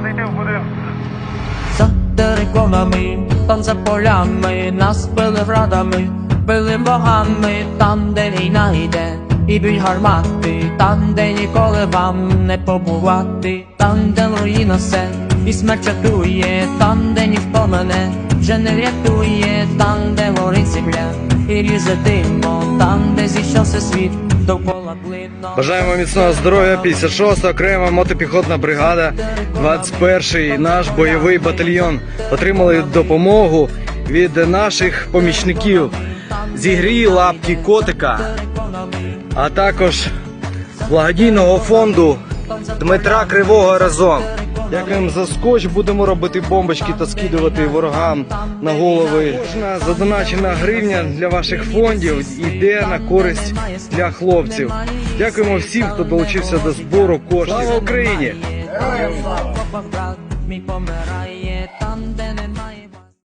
зайти в будинок. За териконами, там за полями, нас били врадами, били богами, там, де війна йде, і б'ють гармати, там, де ніколи вам не побувати, там, де руїна все, і смерть чатує, там, де ніхто мене вже не врятує, там, де горить земля, і різе там, де зійшовся. Бажаємо міцного здоров'я, 56 окрема мотопіхотна бригада, 21-й наш бойовий батальйон отримали допомогу від наших помічників зігрі лапки котика, а також благодійного фонду Дмитра Кривого разом. Дякуємо за скотч. Будемо робити бомбочки та скидувати ворогам на голови. Кожна задоначена гривня для ваших фондів йде на користь для хлопців. Дякуємо всім, хто долучився до збору коштів. Слава Україні! Мій помирає там,